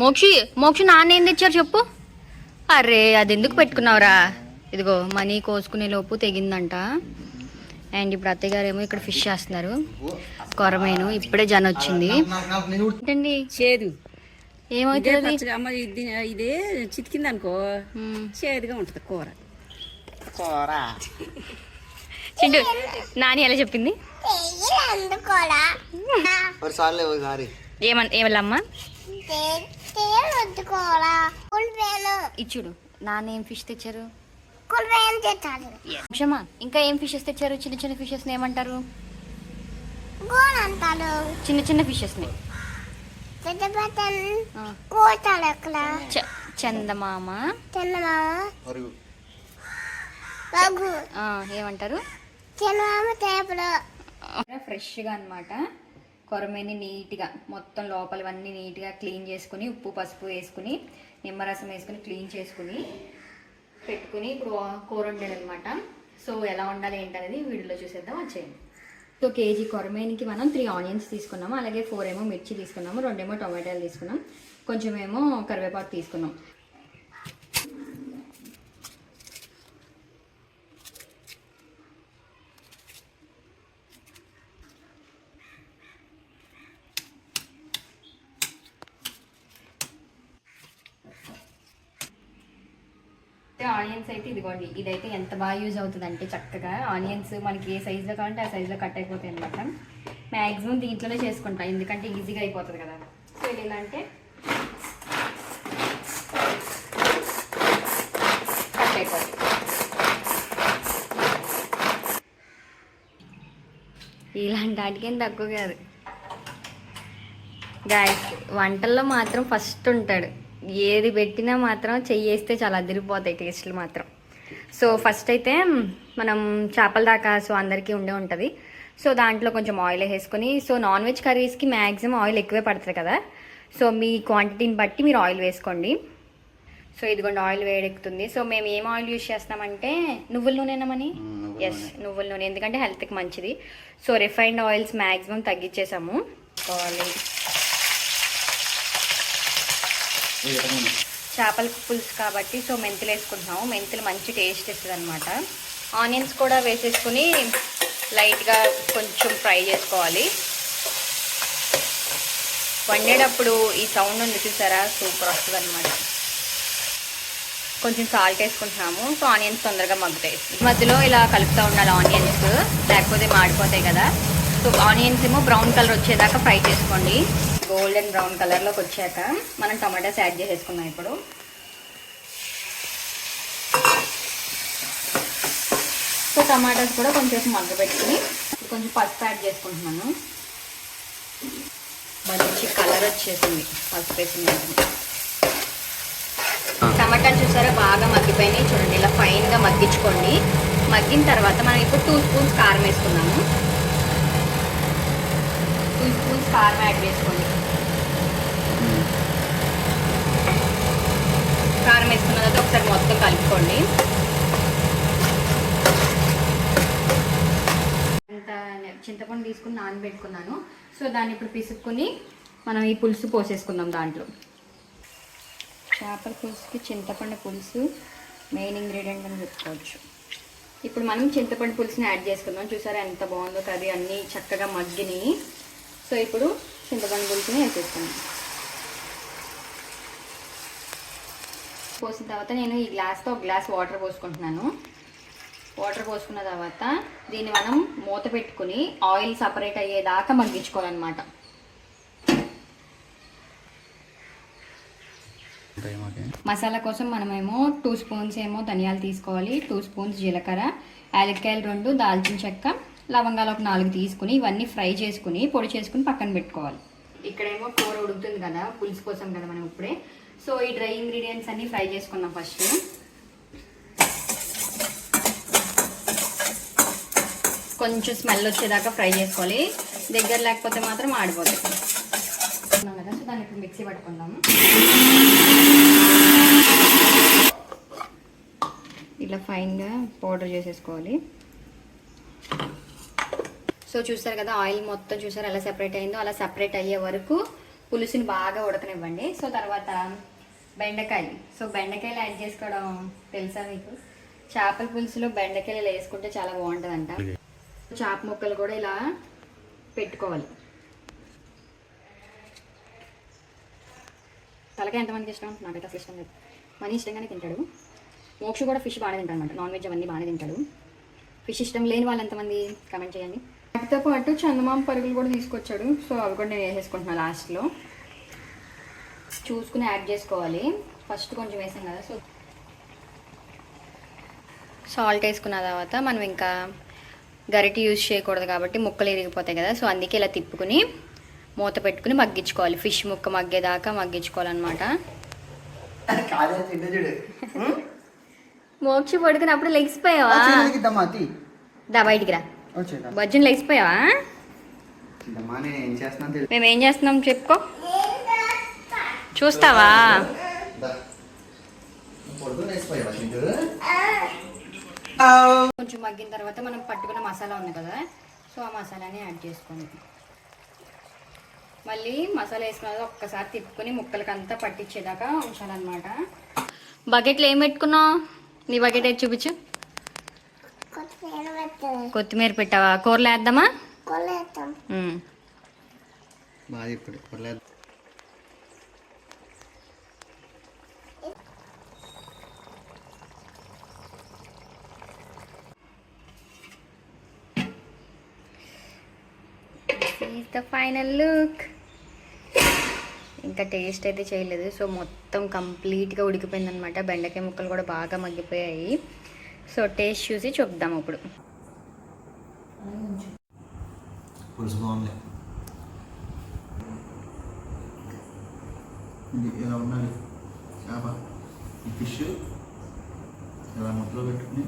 మోక్షి మోక్షి నాన్న ఏం తెచ్చారు చెప్పు. అరే అది ఎందుకు పెట్టుకున్నావురా? ఇదిగో మనీ కోసుకునే లోపు తెగిందంట. అండ్ ఇప్పుడు అత్తయ్య గారు ఏమో ఇక్కడ ఫిష్ చేస్తున్నారు. కొరమేను ఇప్పుడే జన వచ్చింది. ఏంటండి? చేదు. ఏమవుతుంది అమ్మ ఇది ఇదే చితికింది అనుకో. చేదుగా ఉంటుంది కూర. చిండు నాని ఎలా చెప్పింది? ఒకసారి ఒకసారి ఏమన్ ఏమల్లమ్మా ఇచ్చుడు. నాన్న ఏం ఫిష్ తెచ్చారు? క్షమా ఇంకా ఏం ఫిషెస్ తెచ్చారు? చిన్న చిన్న ఫిషెస్ ఏమంటారు? చిన్న చిన్న ఫిషెస్ని. చ- చందమామ. ఏమంటారు? ఫ్రెష్గా అన్నమాట. కొరమేని నీట్గా మొత్తం లోపలవన్నీ నీట్గా క్లీన్ చేసుకుని ఉప్పు పసుపు వేసుకుని నిమ్మరసం వేసుకుని క్లీన్ చేసుకుని పెట్టుకుని ఇప్పుడు కూర వండాడు అనమాట సో ఎలా ఉండాలి ఏంటనేది వీడియోలో చూసేద్దాం. వచ్చేయండి. సో కేజీ కొరమేనికి మనం త్రీ ఆనియన్స్ తీసుకున్నాము. అలాగే ఫోర్ ఏమో మిర్చి తీసుకున్నాము. రెండేమో టొమాటోలు తీసుకున్నాం. కొంచెం ఏమో కరివేపాకు తీసుకున్నాం. అయితే ఆనియన్స్ అయితే ఇదిగోండి ఇదైతే ఎంత బాగా యూజ్ అవుతుందంటే చక్కగా ఆనియన్స్ మనకి ఏ సైజులో కావాలంటే ఆ సైజులో కట్ అయిపోతాయి అనమాట మ్యాక్సిమం దీంట్లోనే చేసుకుంటాం ఎందుకంటే ఈజీగా అయిపోతుంది కదా. సో ఇది ఎలా అంటే కట్ అయిపోతుంది ఇలాంటి వాటికేం తక్కువ కాదు. గాయస్ వంటల్లో మాత్రం ఫస్ట్ ఉంటాడు. ఏది పెట్టినా మాత్రం చెయ్యేస్తే చాలా అదిరిపోతాయి టేస్ట్లు మాత్రం. సో ఫస్ట్ అయితే మనం చేపల దాకా సో అందరికీ ఉండే ఉంటుంది. సో దాంట్లో కొంచెం ఆయిల్ వేసుకొని సో నాన్ వెజ్ కర్రీస్కి మ్యాక్సిమం ఆయిల్ ఎక్కువే పడుతుంది కదా. సో మీ క్వాంటిటీని బట్టి మీరు ఆయిల్ వేసుకోండి. సో ఇదిగోండి ఆయిల్ వేడెక్కుతుంది. సో మేము ఏం ఆయిల్ యూజ్ చేస్తామంటే నువ్వుల నూనెనమని ఎస్ నువ్వుల నూనె. ఎందుకంటే హెల్త్కి మంచిది. సో రిఫైన్డ్ ఆయిల్స్ మ్యాక్సిమం తగ్గించేసాము కావాలి చేపల పులుసు కాబట్టి సో మెంతులు వేసుకుంటున్నాము. మెంతులు మంచి టేస్ట్ ఇస్తుంది అనమాట ఆనియన్స్ కూడా వేసేసుకుని లైట్గా కొంచెం ఫ్రై చేసుకోవాలి. వండేటప్పుడు ఈ సౌండ్ ఉంది చూసారా? సూపర్ వస్తుంది అనమాట కొంచెం సాల్ట్ వేసుకుంటున్నాము. సో ఆనియన్స్ తొందరగా మగ్గుతాయి. మధ్యలో ఇలా కలుపుతూ ఉండాలి ఆనియన్స్. లేకపోతే మాడిపోతాయి కదా. సో ఆనియన్స్ ఏమో బ్రౌన్ కలర్ వచ్చేదాకా ఫ్రై చేసుకోండి. గోల్డెన్ బ్రౌన్ కలర్లోకి వచ్చాక మనం టమాటాస్ యాడ్ చేసేసుకుందాం ఇప్పుడు. సో టమాటాస్ కూడా కొంచెం మగ్గబెట్టుకుని కొంచెం పసుపు యాడ్ చేసుకుంటున్నాను. మంచి కలర్ వచ్చేసింది పసుపు వేసిన వెంటనే. టమాటాలు చూసారా బాగా మగ్గిపోయినాయి. చూడండి ఇలా ఫైన్గా మగ్గించుకోండి. మగ్గిన తర్వాత మనం ఇప్పుడు టూ స్పూన్స్ కారం వేసుకున్నాము టూ స్పూన్స్ కారం యాడ్ చేసుకోండి. కారం వేసుకున్న తర్వాత ఒకసారి మొత్తం కలుపుకోండి. ఇంత చింతపండు తీసుకుని నానబెట్టుకున్నాను. సో దాన్ని ఇప్పుడు పిసుక్కుని మనం ఈ పులుసు పోసేసుకుందాం దాంట్లో. చేపల పులుసుకి చింతపండు పులుసు మెయిన్ ఇంగ్రీడియంట్ అని చెప్పుకోవచ్చు. ఇప్పుడు మనం చింతపండు పులుసుని యాడ్ చేసుకుందాం. చూసారా ఎంత బాగుందో కర్రీ అన్నీ చక్కగా మగ్గినాయి. సో ఇప్పుడు చింతపండు పులుసుని వేసేసుకుందాం. పోసిన తర్వాత నేను ఈ గ్లాస్తో ఒక గ్లాస్ వాటర్ పోసుకుంటున్నాను. వాటర్ పోసుకున్న తర్వాత దీన్ని మనం మూత పెట్టుకుని ఆయిల్ సపరేట్ అయ్యేదాకా మగ్గించుకోవాలన్నమాట. మసాలా కోసం మనమేమో టూ స్పూన్స్ ఏమో ధనియాలు తీసుకోవాలి. టూ స్పూన్స్ జీలకర్ర యాలక్కాయలు రెండు దాల్చిన చెక్క లవంగాలు ఒక నాలుగు తీసుకుని ఇవన్నీ ఫ్రై చేసుకుని పొడి చేసుకుని పక్కన పెట్టుకోవాలి. ఇక్కడేమో కూర ఉడుకుతుంది కదా పులుసు కోసం కదా మనం ఇప్పుడే. సో ఈ డ్రై ఇంగ్రీడియంట్స్ అన్ని ఫ్రై చేసుకుందాం ఫస్ట్. కొంచెం స్మెల్ వచ్చేదాకా ఫ్రై చేసుకోవాలి. దగ్గర లేకపోతే మాత్రం ఆడిపోతుంది కదా సో దాన్ని ఇప్పుడు మిక్సీ పట్టుకుందాము ఇలా ఫైన్గా పౌడర్ చేసేసుకోవాలి. సో చూసారు కదా ఆయిల్ మొత్తం చూసారు ఎలా సెపరేట్ అయిందో? అలా సెపరేట్ అయ్యే వరకు పులుసుని బాగా ఉడకనివ్వండి. సో తర్వాత బెండకాయలు. సో బెండకాయలు యాడ్ చేసుకోవడం తెలుసా మీకు? చేపల పులుసులో బెండకాయలు వేసుకుంటే చాలా బాగుంటుందంట. చేప ముక్కలు కూడా ఇలా పెట్టుకోవాలి. తలకాయ ఎంతమందికి ఇష్టం? నాకైతే అసలు ఇష్టం లేదు. మనీ ఇష్టంగానే తింటాడు. మోక్ష కూడా ఫిష్ బాగానే తింటాడు అనమాట నాన్ వెజ్ అవన్నీ బాగానే తింటాడు. ఫిష్ ఇష్టం లేని వాళ్ళు ఎంతమంది? కమెంట్ చేయండి. వాటితో పాటు చందమామ పరుగులు కూడా తీసుకొచ్చాడు. సో అవి కూడా నేను వేసేసుకుంటున్నాను లాస్ట్లో. చూసుకుని యాడ్ చేసుకోవాలి. ఫస్ట్ కొంచెం వేసాం కదా సో సాల్ట్ వేసుకున్న తర్వాత మనం ఇంకా గరిటె యూజ్ చేయకూడదు కాబట్టి ముక్కలు ఇరిగిపోతాయి కదా సో అందుకే ఇలా తిప్పుకుని మూత పెట్టుకుని మగ్గించుకోవాలి. ఫిష్ ముక్క మగ్గేదాకా మగ్గించుకోవాలన్నమాట. మోక్ష పడుకున్నప్పుడు లెగిసిపోయావా? ఇద్దామా తీ. దా బయటికి రా. చేస్తున్నాను తెలుసు మేము ఏం చేస్తున్నాం చెప్పుకో. చూస్తావా? కొంచెం మగ్గిన తర్వాత మనం పట్టుకున్న మసాలా ఉంది కదా సో ఆ మసాలాని యాడ్ చేసుకోండి. మళ్ళీ మసాలా వేసుకున్న ఒక్కసారి తిప్పుకొని ముక్కలకంతా పట్టించేదాకా ఉంచాలన్నమాట. బకెట్లో ఏం పెట్టుకున్నావు? నీ బకెట్ ఏది చూపించు. కొత్తిమీర పెట్టావా? కూరలు వేద్దామా? ఉమ్. బాగా ఇప్పుడు పర్లేదు ఈజ్ ద ఫైనల్ లుక్ ఇంకా టేస్ట్ అయితే చేయలేదు. సో మొత్తం కంప్లీట్గా ఉడికిపోయింది అనమాట బెండకాయ ముక్కలు కూడా బాగా మగ్గిపోయాయి. సో టేస్ట్ చూసి చూద్దాం ఇప్పుడు పులుసు బాగుంది. ఇది ఇలా ఉండాలి? చేప ఈ ఫిష్ ఇలా ముద్దలో పెట్టుకుని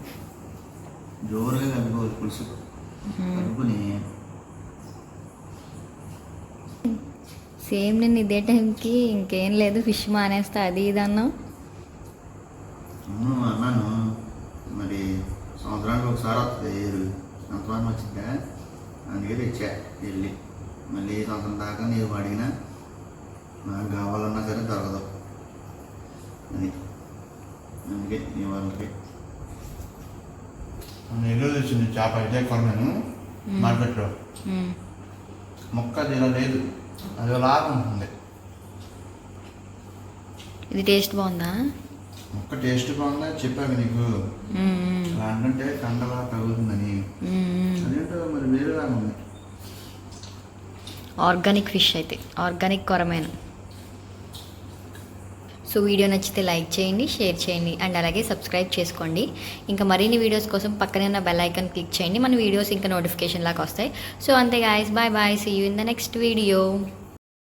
జోరుగా కలుపుకోవాలి పులుసు. కలుపుకొని సేమ్ నేను ఇదే టైంకి ఇంకేం లేదు ఫిష్ మానేస్తా అది ఇది అన్నావు అవును అన్నాను మరి సంవత్సరానికి ఒకసారి వస్తుంది ఏరు సంవత్సరానికి వచ్చిందా తెచ్చా వెళ్ళి. మళ్ళీ సంవత్సరం దాకా నీవు అడిగినా నాకు కావాలన్నా సరే దొరకదు. అది. అందుకే నీ వాళ్ళకి. నెల్లూరు తెచ్చింది చేప ఇదే కొన్నాను. మార్కెట్లో. మొక్క అది ఇలా లేదు అది లాగా ఉంటుంది ఇది టేస్ట్ బాగుందా? మొక్క టేస్ట్ బాగుందని చెప్పాను నీకు. అలా అంటే కండలా తగులుతుందని. అదేంటో మరి వేరేలాగా ఉంది. ఆర్గానిక్ ఫిష్ అయితే ఆర్గానిక్ కొరమైన. సో వీడియో నచ్చితే లైక్ చేయండి షేర్ చేయండి అండ్ అలాగే సబ్స్క్రైబ్ చేసుకోండి. ఇంకా మరిన్ని వీడియోస్ కోసం పక్కనే ఉన్న బెల్ ఐకాన్ క్లిక్ చేయండి. మన వీడియోస్ ఇంకా నోటిఫికేషన్ లాగా వస్తాయి. సో అంతే guys bye bye see you in the next video